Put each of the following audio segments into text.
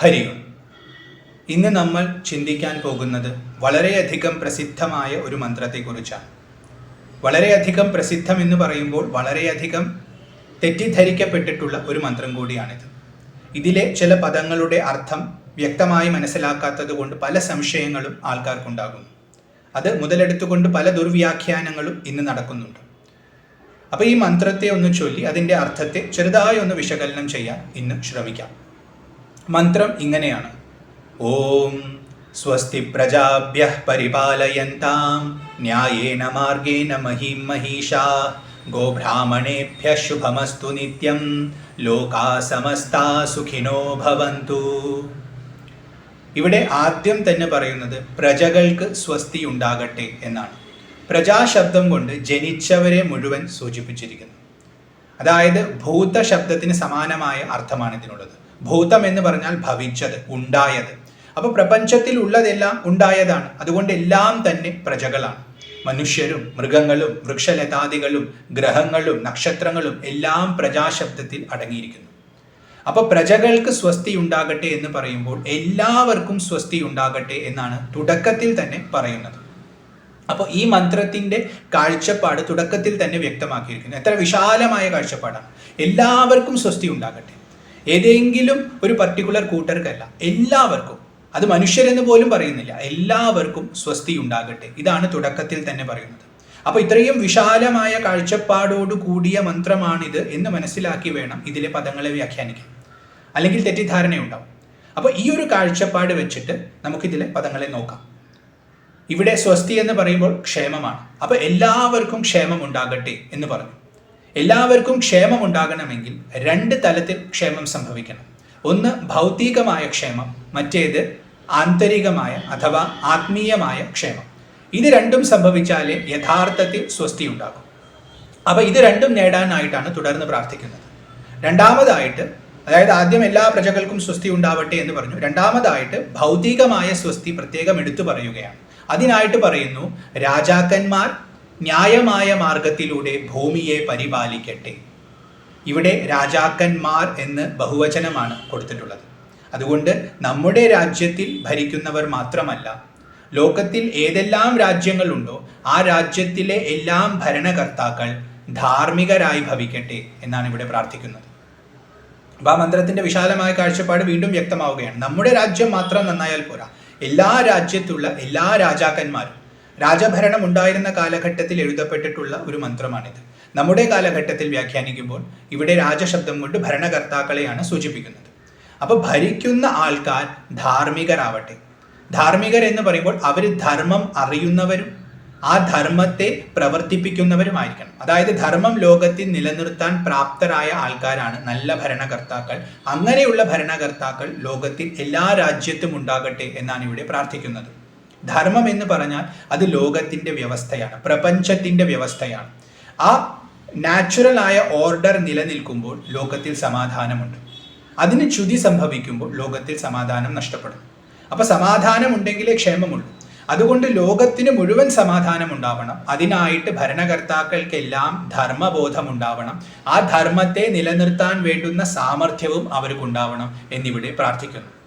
ഹരി ഓം ഇന്ന് നമ്മൾ ചിന്തിക്കാൻ പോകുന്നത് വളരെയധികം പ്രസിദ്ധമായ ഒരു മന്ത്രത്തെക്കുറിച്ചാണ്. വളരെയധികം പ്രസിദ്ധം എന്ന് പറയുമ്പോൾ വളരെയധികം തെറ്റിദ്ധരിക്കപ്പെട്ടിട്ടുള്ള ഒരു മന്ത്രം കൂടിയാണിത്. ഇതിലെ ചില പദങ്ങളുടെ അർത്ഥം വ്യക്തമായി മനസ്സിലാക്കാത്തത് കൊണ്ട് പല സംശയങ്ങളും ആൾക്കാർക്കുണ്ടാകുന്നു. അത് മുതലെടുത്തുകൊണ്ട് പല ദുർവ്യാഖ്യാനങ്ങളും ഇന്ന് നടക്കുന്നുണ്ട്. അപ്പോൾ ഈ മന്ത്രത്തെ ഒന്ന് ചൊല്ലി അതിന്റെ അർത്ഥത്തെ ചെറുതായി ഒന്ന് വിശകലനം ചെയ്യാൻ ഇന്ന് ശ്രമിക്കാം. മന്ത്രം ഇങ്ങനെയാണ്. ഓം സ്വസ്തി പ്രജാഭ്യ പരിപാലയന്താം ന്യായേന മാർഗേന മഹീം മഹീഷാ ഗോബ്രാഹ്മണേഭ്യ ശുഭമസ്തു നിത്യം ലോകാ സമസ്ത സുഖിനോ ഭവന്തു. ഇവിടെ ആദ്യം തന്നെ പറയുന്നത് പ്രജകൾക്ക് സ്വസ്തി ഉണ്ടാകട്ടെ എന്നാണ്. പ്രജാശബ്ദം കൊണ്ട് ജനിച്ചവരെ മുഴുവൻ സൂചിപ്പിച്ചിരിക്കുന്നു. അതായത് ഭൂത ശബ്ദത്തിന് സമാനമായ അർത്ഥമാണ് ഇതിനുള്ളത്. ഭൂതം എന്ന് പറഞ്ഞാൽ ഭവിച്ചത് ഉണ്ടായത്. അപ്പോൾ പ്രപഞ്ചത്തിൽ ഉള്ളതെല്ലാം ഉണ്ടായതാണ്. അതുകൊണ്ട് എല്ലാം തന്നെ പ്രജകളാണ്. മനുഷ്യരും മൃഗങ്ങളും വൃക്ഷലതാദികളും ഗ്രഹങ്ങളും നക്ഷത്രങ്ങളും എല്ലാം പ്രജാശബ്ദത്തിൽ അടങ്ങിയിരിക്കുന്നു. അപ്പോൾ പ്രജകൾക്ക് സ്വസ്തി ഉണ്ടാകട്ടെ എന്ന് പറയുമ്പോൾ എല്ലാവർക്കും സ്വസ്തി ഉണ്ടാകട്ടെ എന്നാണ് തുടക്കത്തിൽ തന്നെ പറയുന്നത്. അപ്പോൾ ഈ മന്ത്രത്തിന്റെ കാഴ്ചപ്പാട് തുടക്കത്തിൽ തന്നെ വ്യക്തമാക്കിയിരിക്കുന്നു. എത്ര വിശാലമായ കാഴ്ചപ്പാടാണ്. എല്ലാവർക്കും സ്വസ്തി ഉണ്ടാകട്ടെ. ഏതെങ്കിലും ഒരു പർട്ടിക്കുലർ കൂട്ടർക്കല്ല എല്ലാവർക്കും. അത് മനുഷ്യരെന്ന് പോലും പറയുന്നില്ല. എല്ലാവർക്കും സ്വസ്തി ഉണ്ടാകട്ടെ. ഇതാണ് തുടക്കത്തിൽ തന്നെ പറയുന്നത്. അപ്പോൾ ഇത്രയും വിശാലമായ കാഴ്ചപ്പാടോട് കൂടിയ മന്ത്രമാണിത് എന്ന് മനസ്സിലാക്കി വേണം ഇതിലെ പദങ്ങളെ വ്യാഖ്യാനിക്കാൻ. അല്ലെങ്കിൽ തെറ്റിദ്ധാരണയുണ്ടാവും. അപ്പോൾ ഈ ഒരു കാഴ്ചപ്പാട് വെച്ചിട്ട് നമുക്കിതിലെ പദങ്ങളെ നോക്കാം. ഇവിടെ സ്വസ്തി എന്ന് പറയുമ്പോൾ ക്ഷേമമാണ്. അപ്പോൾ എല്ലാവർക്കും ക്ഷേമം ഉണ്ടാകട്ടെ എന്ന് പറഞ്ഞു. എല്ലാവർക്കും ക്ഷേമം ഉണ്ടാകണമെങ്കിൽ രണ്ട് തലത്തിൽ ക്ഷേമം സംഭവിക്കണം. ഒന്ന് ഭൗതികമായ ക്ഷേമം. മറ്റേത് ആന്തരികമായ അഥവാ ആത്മീയമായ ക്ഷേമം. ഇത് രണ്ടും സംഭവിച്ചാലേ യഥാർത്ഥത്തിൽ സ്വസ്തി ഉണ്ടാകും. അപ്പോൾ ഇത് രണ്ടും നേടാനായിട്ടാണ് തുടർന്ന് പ്രാർത്ഥിക്കുന്നത്. രണ്ടാമതായിട്ട് അതായത് ആദ്യം എല്ലാ പ്രജകൾക്കും സ്വസ്തി ഉണ്ടാവട്ടെ എന്ന് പറഞ്ഞു. രണ്ടാമതായിട്ട് ഭൗതികമായ സ്വസ്തി പ്രത്യേകം എടുത്തു പറയുകയാണ്. അതിനായിട്ട് പറയുന്നു രാജാക്കന്മാർ ന്യായമായ മാർഗത്തിലൂടെ ഭൂമിയെ പരിപാലിക്കട്ടെ. ഇവിടെ രാജാക്കന്മാർ എന്ന് ബഹുവചനമാണ് കൊടുത്തിട്ടുള്ളത്. അതുകൊണ്ട് നമ്മുടെ രാജ്യത്തിൽ ഭരിക്കുന്നവർ മാത്രമല്ല ലോകത്തിൽ ഏതെല്ലാം രാജ്യങ്ങളുണ്ടോ ആ രാജ്യത്തിലെ എല്ലാം ഭരണകർത്താക്കൾ ധാർമ്മികരായി ഭവിക്കട്ടെ എന്നാണ് ഇവിടെ പ്രാർത്ഥിക്കുന്നത്. അപ്പോൾ ആ മന്ത്രത്തിന്റെ വിശാലമായ കാഴ്ചപ്പാട് വീണ്ടും വ്യക്തമാവുകയാണ്. നമ്മുടെ രാജ്യം മാത്രം നന്നായാൽ പോരാ. എല്ലാ രാജ്യത്തുള്ള എല്ലാ രാജാക്കന്മാരും രാജഭരണം ഉണ്ടായിരുന്ന കാലഘട്ടത്തിൽ എഴുതപ്പെട്ടിട്ടുള്ള ഒരു മന്ത്രമാണിത്. നമ്മുടെ കാലഘട്ടത്തിൽ വ്യാഖ്യാനിക്കുമ്പോൾ ഇവിടെ രാജശബ്ദം കൊണ്ട് ഭരണകർത്താക്കളെയാണ് സൂചിപ്പിക്കുന്നത്. അപ്പോൾ ഭരിക്കുന്ന ആൾക്കാർ ധാർമ്മികരാവട്ടെ. ധാർമ്മികർ എന്ന് പറയുമ്പോൾ അവർ ധർമ്മം അറിയുന്നവരും ആ ധർമ്മത്തെ പ്രവർത്തിപ്പിക്കുന്നവരുമായിരിക്കണം. അതായത് ധർമ്മം ലോകത്തിൽ നിലനിർത്താൻ പ്രാപ്തരായ ആൾക്കാരാണ് നല്ല ഭരണകർത്താക്കൾ. അങ്ങനെയുള്ള ഭരണകർത്താക്കൾ ലോകത്തിൽ എല്ലാ രാജ്യത്തും ഉണ്ടാകട്ടെ എന്നാണ് ഇവിടെ പ്രാർത്ഥിക്കുന്നത്. ധർമ്മം എന്ന് പറഞ്ഞാൽ അത് ലോകത്തിന്റെ വ്യവസ്ഥയാണ് പ്രപഞ്ചത്തിന്റെ വ്യവസ്ഥയാണ്. ആ നാച്ചുറൽ ആയ ഓർഡർ നിലനിൽക്കുമ്പോൾ ലോകത്തിൽ സമാധാനമുണ്ട്. അതിന് ചുതി സംഭവിക്കുമ്പോൾ ലോകത്തിൽ സമാധാനം നഷ്ടപ്പെടും. അപ്പൊ സമാധാനം ഉണ്ടെങ്കിലേ ക്ഷേമമുള്ളൂ. അതുകൊണ്ട് ലോകത്തിന് മുഴുവൻ സമാധാനം ഉണ്ടാവണം അതിനായിട്ട് ഭരണകർത്താക്കൾക്കെല്ലാം ധർമ്മബോധം ഉണ്ടാവണം ആ ധർമ്മത്തെ നിലനിർത്താൻ വേണ്ടുന്ന സാമർഥ്യവും അവർക്കുണ്ടാവണം എന്നിവിടെ പ്രാർത്ഥിക്കുന്നു.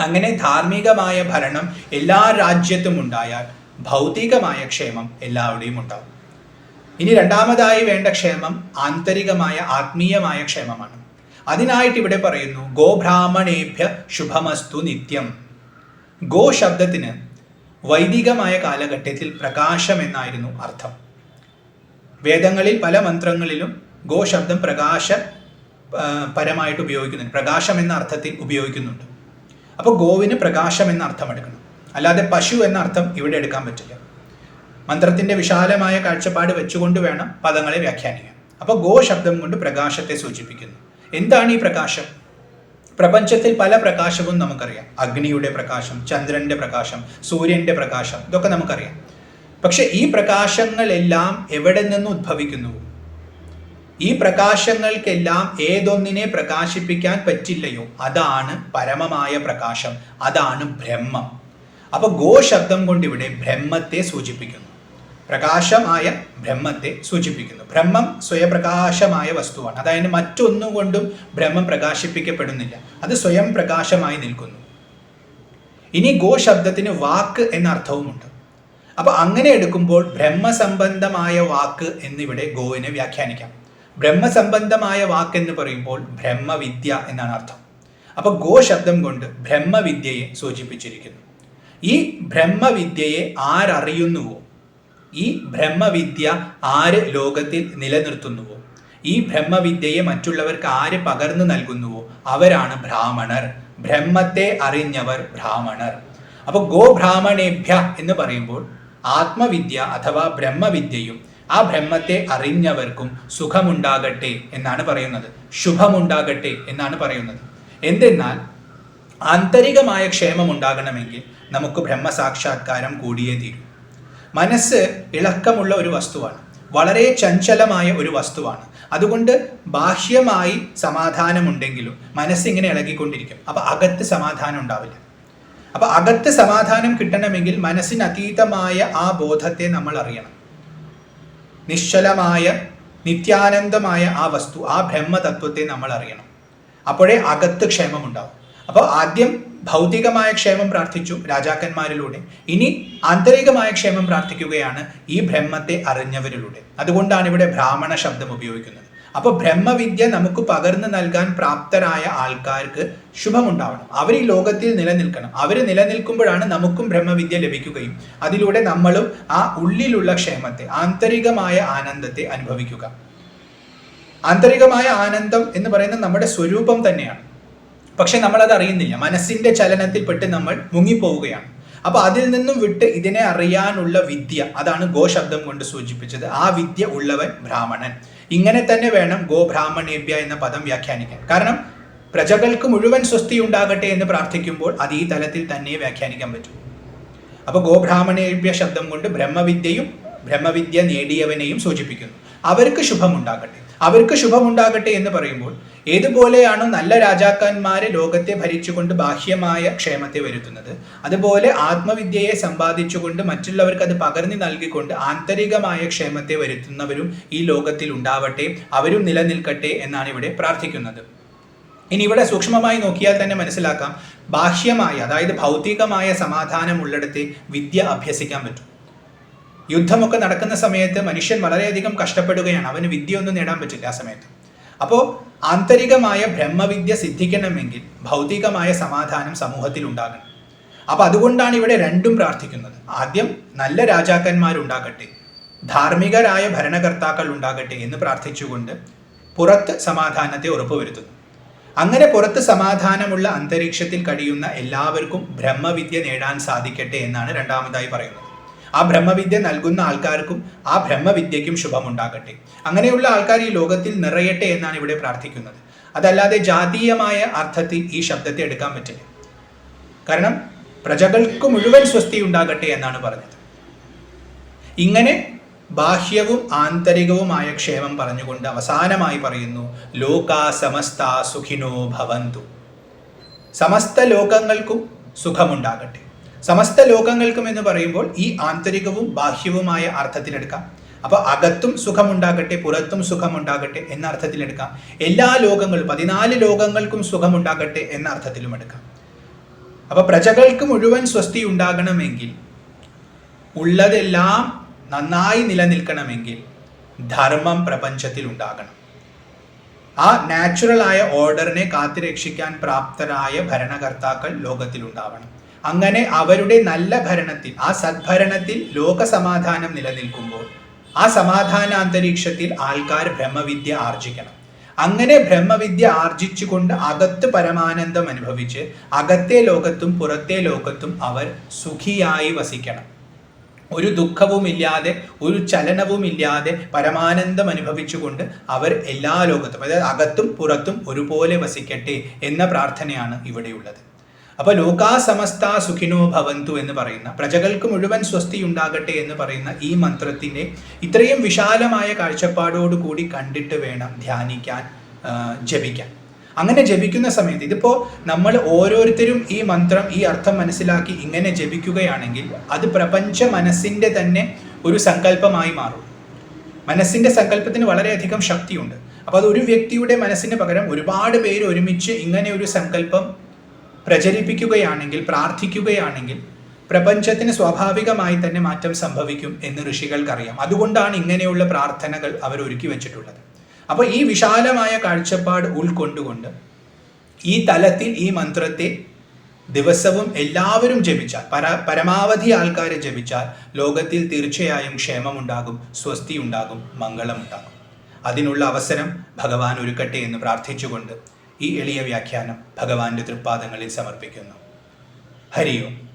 അങ്ങനെ ധാർമ്മികമായ ഭരണം എല്ലാ രാജ്യത്തും ഉണ്ടായാൽ ഭൗതികമായ ക്ഷേമം എല്ലാവരുടെയും ഉണ്ടാവും. ഇനി രണ്ടാമതായി വേണ്ട ക്ഷേമം ആന്തരികമായ ആത്മീയമായ ക്ഷേമമാണ്. അതിനായിട്ട് ഇവിടെ പറയുന്നു ഗോബ്രാഹ്മണേഭ്യ ശുഭമസ്തു നിത്യം. ഗോ ശബ്ദത്തിന് വൈദികമായ കാലഘട്ടത്തിൽ പ്രകാശം എന്നായിരുന്നു അർത്ഥം. വേദങ്ങളിൽ പല മന്ത്രങ്ങളിലും ഗോ ശബ്ദം പ്രകാശ പരമായിട്ട് ഉപയോഗിക്കുന്നുണ്ട്. പ്രകാശം എന്ന അർത്ഥത്തിൽ ഉപയോഗിക്കുന്നുണ്ട്. അപ്പോൾ ഗോവിന് പ്രകാശം എന്ന അർത്ഥം എടുക്കണം. അല്ലാതെ പശു എന്ന അർത്ഥം ഇവിടെ എടുക്കാൻ പറ്റില്ല. മന്ത്രത്തിന്റെ വിശാലമായ കാഴ്ചപ്പാട് വെച്ചുകൊണ്ട് വേണം പദങ്ങളെ വ്യാഖ്യാനിക്കാൻ. അപ്പോൾ ഗോ ശബ്ദം കൊണ്ട് പ്രകാശത്തെ സൂചിപ്പിക്കുന്നു. എന്താണ് ഈ പ്രകാശം? പ്രപഞ്ചത്തിൽ പല പ്രകാശവും നമുക്കറിയാം. അഗ്നിയുടെ പ്രകാശം ചന്ദ്രന്റെ പ്രകാശം സൂര്യന്റെ പ്രകാശം ഇതൊക്കെ നമുക്കറിയാം. പക്ഷെ ഈ പ്രകാശങ്ങളെല്ലാം എവിടെ നിന്ന് ഉദ്ഭവിക്കുന്നു ഈ പ്രകാശങ്ങൾക്കെല്ലാം ഏതൊന്നിനെ പ്രകാശിപ്പിക്കാൻ പറ്റില്ലയോ? അതാണ് പരമമായ പ്രകാശം. അതാണ് ബ്രഹ്മം. അപ്പൊ ഗോ ശബ്ദം കൊണ്ട് ഇവിടെ ബ്രഹ്മത്തെ സൂചിപ്പിക്കുന്നു. പ്രകാശമായ ബ്രഹ്മത്തെ സൂചിപ്പിക്കുന്നു. ബ്രഹ്മം സ്വയപ്രകാശമായ വസ്തുവാണ്. അതായത് മറ്റൊന്നും കൊണ്ടും ബ്രഹ്മം പ്രകാശിപ്പിക്കപ്പെടുന്നില്ല. അത് സ്വയം പ്രകാശമായി നിൽക്കുന്നു. ഇനി ഗോ ശബ്ദത്തിന് വാക്ക് എന്ന അർത്ഥവുമുണ്ട് അപ്പൊ അങ്ങനെ എടുക്കുമ്പോൾ ബ്രഹ്മസംബന്ധമായ വാക്ക് എന്നിവിടെ ഗോവിനെ വ്യാഖ്യാനിക്കാം. ബ്രഹ്മസംബന്ധമായ വാക്കെന്ന് പറയുമ്പോൾ ബ്രഹ്മവിദ്യ എന്നാണ് അർത്ഥം. അപ്പൊ ഗോ ശബ്ദം കൊണ്ട് ബ്രഹ്മവിദ്യയെ സൂചിപ്പിച്ചിരിക്കുന്നു. ഈ ബ്രഹ്മവിദ്യയെ ആരറിയുന്നുവോ? ഈ ബ്രഹ്മവിദ്യ ആര് ലോകത്തിൽ നിലനിർത്തുന്നുവോ? ഈ ബ്രഹ്മവിദ്യയെ മറ്റുള്ളവർക്ക് ആര് പകർന്നു നൽകുന്നുവോ? അവരാണ് ബ്രാഹ്മണർ. ബ്രഹ്മത്തെ അറിഞ്ഞവർ ബ്രാഹ്മണർ. അപ്പൊ ഗോ ബ്രാഹ്മണേഭ്യ എന്ന് പറയുമ്പോൾ ആത്മവിദ്യ അഥവാ ബ്രഹ്മവിദ്യയും ആ ബ്രഹ്മത്തെ അറിഞ്ഞവർക്കും സുഖമുണ്ടാകട്ടെ എന്നാണ് പറയുന്നത്. ശുഭമുണ്ടാകട്ടെ എന്നാണ് പറയുന്നത്. എന്തെന്നാൽ ആന്തരികമായ ക്ഷേമം ഉണ്ടാകണമെങ്കിൽ നമുക്ക് ബ്രഹ്മസാക്ഷാത്കാരം കൂടിയേ തീരും. മനസ്സ് ഇളക്കമുള്ള ഒരു വസ്തുവാണ്. വളരെ ചഞ്ചലമായ ഒരു വസ്തുവാണ്. അതുകൊണ്ട് ബാഹ്യമായി സമാധാനമുണ്ടെങ്കിലും മനസ്സിങ്ങനെ ഇളകിക്കൊണ്ടിരിക്കും. അപ്പൊ അകത്ത് സമാധാനം ഉണ്ടാവില്ല. അപ്പൊ അകത്ത് സമാധാനം കിട്ടണമെങ്കിൽ മനസ്സിനതീതമായ ആ ബോധത്തെ നമ്മൾ അറിയണം നിശ്ചലമായ നിത്യാനന്ദമായ ആ വസ്തു ആ ബ്രഹ്മതത്വത്തെ നമ്മൾ അറിയണം അപ്പോഴേ അകത്ത് ക്ഷേമം ഉണ്ടാവും. അപ്പോൾ ആദ്യം ഭൗതികമായ ക്ഷേമം പ്രാർത്ഥിച്ചു രാജാക്കന്മാരിലൂടെ. ഇനി ആന്തരികമായ ക്ഷേമം പ്രാർത്ഥിക്കുകയാണ് ഈ ബ്രഹ്മത്തെ അറിഞ്ഞവരിലൂടെ. അതുകൊണ്ടാണ് ഇവിടെ ബ്രാഹ്മണ ശബ്ദം ഉപയോഗിക്കുന്നത്. അപ്പോൾ ബ്രഹ്മവിദ്യ നമുക്ക് പകർന്നു നൽകാൻ പ്രാപ്തരായ ആൾക്കാർക്ക് ശുഭമുണ്ടാവണം. അവർ ഈ ലോകത്തിൽ നിലനിൽക്കണം. അവർ നിലനിൽക്കുമ്പോഴാണ് നമുക്കും ബ്രഹ്മവിദ്യ ലഭിക്കുകയും അതിലൂടെ നമ്മളും ആ ഉള്ളിലുള്ള ക്ഷേമത്തെ ആന്തരികമായ ആനന്ദത്തെ അനുഭവിക്കുക. ആന്തരികമായ ആനന്ദം എന്ന് പറയുന്നത് നമ്മുടെ സ്വരൂപം തന്നെയാണ്. പക്ഷെ അത് അറിയുന്നില്ല. മനസ്സിന്റെ ചലനത്തിൽപ്പെട്ട് നമ്മൾ മുങ്ങിപ്പോവുകയാണ്. അപ്പൊ അതിൽ നിന്നും വിട്ട് ഇതിനെ അറിയാനുള്ള വിദ്യ അതാണ് ഗോശബ്ദം കൊണ്ട് സൂചിപ്പിച്ചത് ആ വിദ്യ ഉള്ളവൻ ബ്രാഹ്മണൻ. ഇങ്ങനെ തന്നെ വേണം ഗോ ബ്രാഹ്മണേഭ്യ എന്ന പദം വ്യാഖ്യാനിക്കാൻ. കാരണം പ്രജകൾക്ക് മുഴുവൻ സ്വസ്തി ഉണ്ടാകട്ടെ എന്ന് പ്രാർത്ഥിക്കുമ്പോൾ അത് ഈ തലത്തിൽ തന്നെ വ്യാഖ്യാനിക്കാൻ പറ്റും. അപ്പൊ ഗോബ്രാഹ്മണേഭ്യ ശബ്ദം കൊണ്ട് ബ്രഹ്മവിദ്യയും ബ്രഹ്മവിദ്യ നേടിയവനെയും സൂചിപ്പിക്കുന്നു. അവർക്ക് ശുഭമുണ്ടാകട്ടെ. അവർക്ക് ശുഭമുണ്ടാകട്ടെ എന്ന് പറയുമ്പോൾ ഏതുപോലെയാണോ നല്ല രാജാക്കന്മാരെ ലോകത്തെ ഭരിച്ചുകൊണ്ട് ബാഹ്യമായ ക്ഷേമത്തെ വരുത്തുന്നത്? അതുപോലെ ആത്മവിദ്യയെ സമ്പാദിച്ചുകൊണ്ട് മറ്റുള്ളവർക്ക് അത് പകർന്നു നൽകിക്കൊണ്ട് ആന്തരികമായ ക്ഷേമത്തെ വരുത്തുന്നവരും ഈ ലോകത്തിൽ ഉണ്ടാവട്ടെ അവരും നിലനിൽക്കട്ടെ എന്നാണ് ഇവിടെ പ്രാർത്ഥിക്കുന്നത്. ഇനി ഇവിടെ സൂക്ഷ്മമായി നോക്കിയാൽ തന്നെ മനസ്സിലാക്കാം ബാഹ്യമായ അതായത് ഭൗതികമായ സമാധാനം സമാധാനമുള്ളിടത്തെ വിദ്യ അഭ്യസിക്കാൻ പറ്റും. യുദ്ധമൊക്കെ നടക്കുന്ന സമയത്ത് മനുഷ്യൻ വളരെയധികം കഷ്ടപ്പെടുകയാണ് അവന് വിദ്യ ഒന്നും നേടാൻ പറ്റില്ല ആ സമയത്ത്. അപ്പോൾ ആന്തരികമായ ബ്രഹ്മവിദ്യ സിദ്ധിക്കണമെങ്കിൽ ഭൗതികമായ സമാധാനം സമൂഹത്തിൽ ഉണ്ടാകണം അപ്പോൾ അതുകൊണ്ടാണ് ഇവിടെ രണ്ടും പ്രാർത്ഥിക്കുന്നത്. ആദ്യം നല്ല രാജാക്കന്മാരുണ്ടാകട്ടെ ധാർമ്മികരായ ഭരണകർത്താക്കൾ ഉണ്ടാകട്ടെ എന്ന് പ്രാർത്ഥിച്ചുകൊണ്ട് പുറത്ത് സമാധാനത്തെ ഉറപ്പുവരുത്തുന്നു. അങ്ങനെ പുറത്ത് സമാധാനമുള്ള അന്തരീക്ഷത്തിൽ കഴിയുന്ന എല്ലാവർക്കും ബ്രഹ്മവിദ്യ നേടാൻ സാധിക്കട്ടെ എന്നാണ് രണ്ടാമതായി പറയുന്നത്. ആ ബ്രഹ്മവിദ്യ നൽകുന്ന ആൾക്കാർക്കും ആ ബ്രഹ്മവിദ്യയ്ക്കും ശുഭമുണ്ടാകട്ടെ. അങ്ങനെയുള്ള ആൾക്കാർ ഈ ലോകത്തിൽ നിറയട്ടെ എന്നാണ് ഇവിടെ പ്രാർത്ഥിക്കുന്നത്. അതല്ലാതെ ജാതീയമായ അർത്ഥത്തിൽ ഈ ശബ്ദത്തെ എടുക്കാൻ പറ്റില്ല. കാരണം പ്രജകൾക്ക് മുഴുവൻ സ്വസ്തി ഉണ്ടാകട്ടെ എന്നാണ് പറഞ്ഞത്. ഇങ്ങനെ ബാഹ്യവും ആന്തരികവുമായ ക്ഷേമം പറഞ്ഞുകൊണ്ട് അവസാനമായി പറയുന്നു ലോകാ സമസ്ത സുഖിനോ ഭവന്തു. സമസ്ത ലോകങ്ങൾക്കും സുഖമുണ്ടാകട്ടെ. സമസ്ത ലോകങ്ങൾക്കും എന്ന് പറയുമ്പോൾ ഈ ആന്തരികവും ബാഹ്യവുമായ അർത്ഥത്തിലെടുക്കാം അപ്പൊ അകത്തും സുഖമുണ്ടാകട്ടെ പുറത്തും സുഖമുണ്ടാകട്ടെ എന്ന അർത്ഥത്തിലെടുക്കാം. എല്ലാ ലോകങ്ങളും പതിനാല് ലോകങ്ങൾക്കും സുഖമുണ്ടാകട്ടെ എന്ന അർത്ഥത്തിലും എടുക്കാം. അപ്പൊ പ്രജകൾക്ക് മുഴുവൻ സ്വസ്തി ഉണ്ടാകണമെങ്കിൽ ഉള്ളതെല്ലാം നന്നായി നിലനിൽക്കണമെങ്കിൽ ധർമ്മം പ്രപഞ്ചത്തിൽ ഉണ്ടാകണം. ആ നാച്ചുറലായ ഓർഡറിനെ കാത്തുരക്ഷിക്കാൻ പ്രാപ്തരായ ഭരണകർത്താക്കൾ ലോകത്തിൽ ഉണ്ടാവണം അങ്ങനെ അവരുടെ നല്ല ഭരണത്തിൽ ആ സദ്ഭരണത്തിൽ ലോകസമാധാനം നിലനിൽക്കുമ്പോൾ ആ സമാധാന അന്തരീക്ഷത്തിൽ ആൾക്കാർ ബ്രഹ്മവിദ്യ ആർജിക്കണം. അങ്ങനെ ബ്രഹ്മവിദ്യ ആർജിച്ചുകൊണ്ട് അകത്ത് പരമാനന്ദം അനുഭവിച്ച് അകത്തെ ലോകത്തും പുറത്തെ ലോകത്തും അവർ സുഖിയായി വസിക്കണം. ഒരു ദുഃഖവുമില്ലാതെ ഒരു ചലനവുമില്ലാതെ പരമാനന്ദം അനുഭവിച്ചുകൊണ്ട് അവർ എല്ലാ ലോകത്തും അതായത് അകത്തും പുറത്തും ഒരുപോലെ വസിക്കട്ടെ എന്ന പ്രാർത്ഥനയാണ് ഇവിടെയുള്ളത്. അപ്പൊ ലോകാ സമസ്ത സുഖിനോ ഭവന്തു എന്ന് പറയുന്ന പ്രജകൾക്ക് മുഴുവൻ സ്വസ്തി ഉണ്ടാകട്ടെ എന്ന് പറയുന്ന ഈ മന്ത്രത്തിന്റെ ഇത്രയും വിശാലമായ കാഴ്ചപ്പാടോടുകൂടി കണ്ടിട്ട് വേണം ധ്യാനിക്കാൻ ജപിക്കാൻ. അങ്ങനെ ജപിക്കുന്ന സമയത്ത് ഇതിപ്പോ നമ്മൾ ഓരോരുത്തരും ഈ മന്ത്രം ഈ അർത്ഥം മനസ്സിലാക്കി ഇങ്ങനെ ജപിക്കുകയാണെങ്കിൽ അത് പ്രപഞ്ച മനസ്സിന്റെ തന്നെ ഒരു സങ്കല്പമായി മാറും. മനസ്സിന്റെ സങ്കല്പത്തിന് വളരെയധികം ശക്തിയുണ്ട്. അപ്പോൾ അത് ഒരു വ്യക്തിയുടെ മനസ്സിന് പകരം ഒരുപാട് പേര് ഒരുമിച്ച് ഇങ്ങനെ ഒരു സങ്കല്പം പ്രചരിപ്പിക്കുകയാണെങ്കിൽ പ്രാർത്ഥിക്കുകയാണെങ്കിൽ പ്രപഞ്ചത്തിന് സ്വാഭാവികമായി തന്നെ മാറ്റം സംഭവിക്കും എന്ന് ഋഷികൾക്കറിയാം. അതുകൊണ്ടാണ് ഇങ്ങനെയുള്ള പ്രാർത്ഥനകൾ അവർ ഒരുക്കി വെച്ചിട്ടുള്ളത്. അപ്പോൾ ഈ വിശാലമായ കാഴ്ചപ്പാട് ഉൾക്കൊണ്ടുകൊണ്ട് ഈ തലത്തിൽ ഈ മന്ത്രത്തെ ദിവസവും എല്ലാവരും ജപിച്ചാൽ പര പരമാവധി ആൾക്കാരെ ജപിച്ചാൽ ലോകത്തിൽ തീർച്ചയായും ക്ഷേമമുണ്ടാകും സ്വസ്തി ഉണ്ടാകും മംഗളമുണ്ടാകും. അതിനുള്ള അവസരം ഭഗവാൻ ഒരുക്കട്ടെ എന്ന് പ്രാർത്ഥിച്ചുകൊണ്ട് ഈ എളിയ വ്യാഖ്യാനം ഭഗവാന്റെ തൃപ്പാദങ്ങളിൽ സമർപ്പിക്കുന്നു. ഹരിയോം.